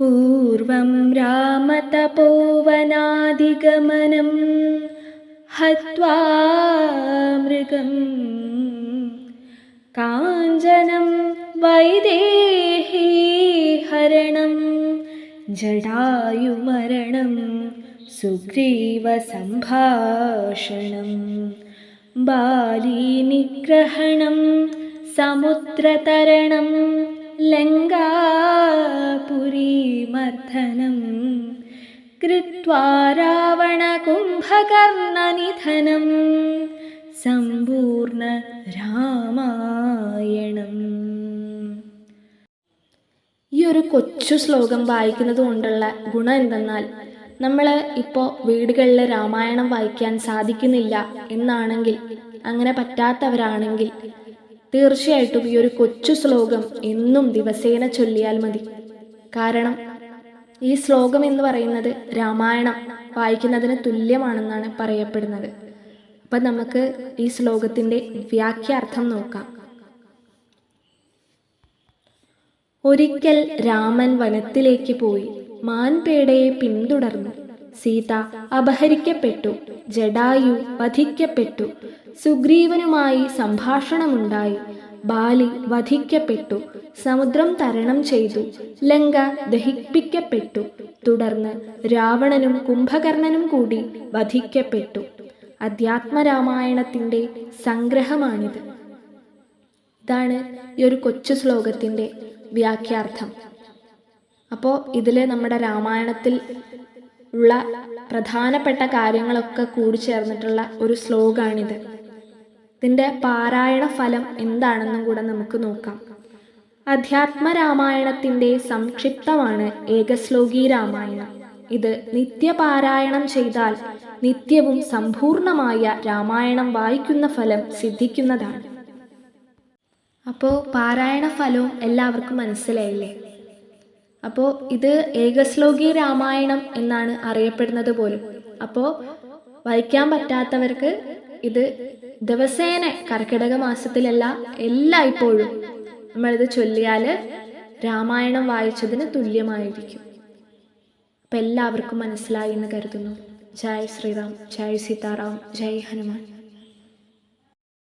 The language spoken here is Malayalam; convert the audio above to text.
पूर्वं रामतपोवनादिगमनं हत्वा मृगम् काञ्चनं वैदेहीहरणं जडायुमरणं सुग्रीवसम्भाषणं बालीनिग्रहणं समुद्रतरणं लङ्कापुरीमर्दनं कृत्वा रावणकुम्भकर्णनिधनं സമ്പൂർണ്ണ രാമായണം ഈ ഒരു കൊച്ചു ശ്ലോകം വായിക്കുന്നത് കൊണ്ടുള്ള ഗുണം എന്തെന്നാൽ നമ്മൾ ഇപ്പോൾ വീടുകളിൽ രാമായണം വായിക്കാൻ സാധിക്കുന്നില്ല എന്നാണെങ്കിൽ അങ്ങനെ പറ്റാത്തവരാണെങ്കിൽ തീർച്ചയായിട്ടും ഈ ഒരു കൊച്ചു ശ്ലോകം എന്നും ദിവസേന ചൊല്ലിയാൽ മതി കാരണം ഈ ശ്ലോകം എന്ന് പറയുന്നത് രാമായണം വായിക്കുന്നതിന് തുല്യമാണെന്നാണ് പറയപ്പെടുന്നത്. അപ്പം നമുക്ക് ഈ ശ്ലോകത്തിന്റെ വ്യാഖ്യാർത്ഥം നോക്കാം. ഒരിക്കൽ രാമൻ വനത്തിലേക്ക് പോയി മാൻപേടയെ പിന്തുടർന്നു. സീത അപഹരിക്കപ്പെട്ടു ജഡായു വധിക്കപ്പെട്ടു സുഗ്രീവനുമായി സംഭാഷണമുണ്ടായി ബാലി വധിക്കപ്പെട്ടു സമുദ്രം തരണം ചെയ്തു ലങ്ക ദഹിപ്പിക്കപ്പെട്ടു തുടർന്ന് രാവണനും കുംഭകർണനും കൂടി വധിക്കപ്പെട്ടു. അധ്യാത്മരാമായണത്തിന്റെ സംഗ്രഹമാണിത്. ഇതാണ് ഈ ഒരു കൊച്ചു ശ്ലോകത്തിന്റെ വ്യാഖ്യാർത്ഥം. അപ്പോൾ ഇതിൽ നമ്മുടെ രാമായണത്തിൽ ഉള്ള പ്രധാനപ്പെട്ട കാര്യങ്ങളൊക്കെ കൂടി ചേർന്നിട്ടുള്ള ഒരു ശ്ലോകാണിത്. ഇതിന്റെ പാരായണ ഫലം എന്താണെന്നും കൂടെ നമുക്ക് നോക്കാം. അധ്യാത്മരാമായണത്തിന്റെ സംക്ഷിപ്തമാണ് ഏകശ്ലോകി രാമായണം. ഇത് നിത്യപാരായണം ചെയ്താൽ നിത്യവും സമ്പൂർണമായ രാമായണം വായിക്കുന്ന ഫലം സിദ്ധിക്കുന്നതാണ്. അപ്പോൾ പാരായണ ഫലവും എല്ലാവർക്കും മനസ്സിലായില്ലേ? അപ്പോൾ ഇത് ഏകശ്ലോകി രാമായണം എന്നാണ് അറിയപ്പെടുന്നത് പോലും. അപ്പോ വായിക്കാൻ പറ്റാത്തവർക്ക് ഇത് ദിവസേന കർക്കിടക മാസത്തിലല്ല എല്ലായ്പ്പോഴും നമ്മളിത് ചൊല്ലിയാൽ രാമായണം വായിച്ചതിന് തുല്യമായിരിക്കും. അപ്പം എല്ലാവർക്കും മനസ്സിലായി എന്ന് കരുതുന്നു. ജയ് ശ്രീറാം ജയ് സീതാറാം ജയ് ഹനുമാൻ.